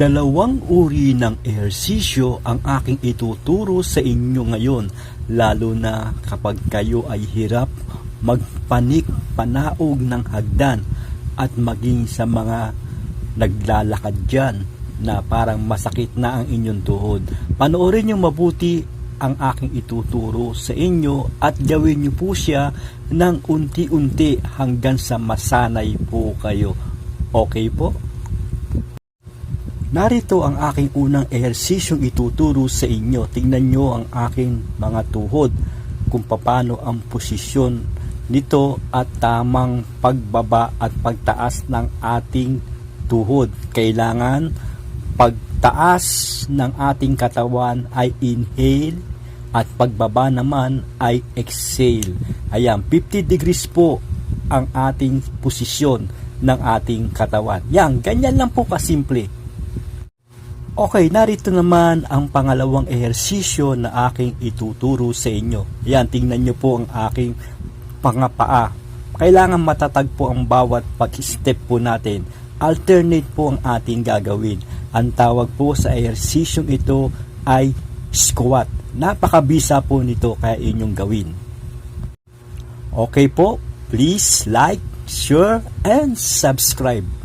Dalawang uri ng ehersisyo ang aking ituturo sa inyo ngayon, lalo na kapag kayo ay hirap magpanik, panaog ng hagdan at maging sa mga naglalakad dyan na parang masakit na ang inyong tuhod. Panoorin niyo mabuti ang aking ituturo sa inyo at gawin niyo po siya ng unti-unti hanggang sa masanay po kayo. Okay po? Narito ang aking unang ehersisyong ituturo sa inyo. Tingnan nyo ang aking mga tuhod kung paano ang posisyon nito at tamang pagbaba at pagtaas ng ating tuhod. Kailangan pagtaas ng ating katawan ay inhale at pagbaba naman ay exhale. Ayan, 50 degrees po ang ating posisyon ng ating katawan. Yan, ganyan lang po kasimple. Okay, narito naman ang pangalawang ehersisyo na aking ituturo sa inyo. Yan, tingnan nyo po ang aking pangapaa. Kailangan matatag po ang bawat pag-step po natin. Alternate po ang ating gagawin. Ang tawag po sa ehersisyong ito ay squat. Napakabisa po nito kaya inyong gawin. Okay po, please like, share, and subscribe.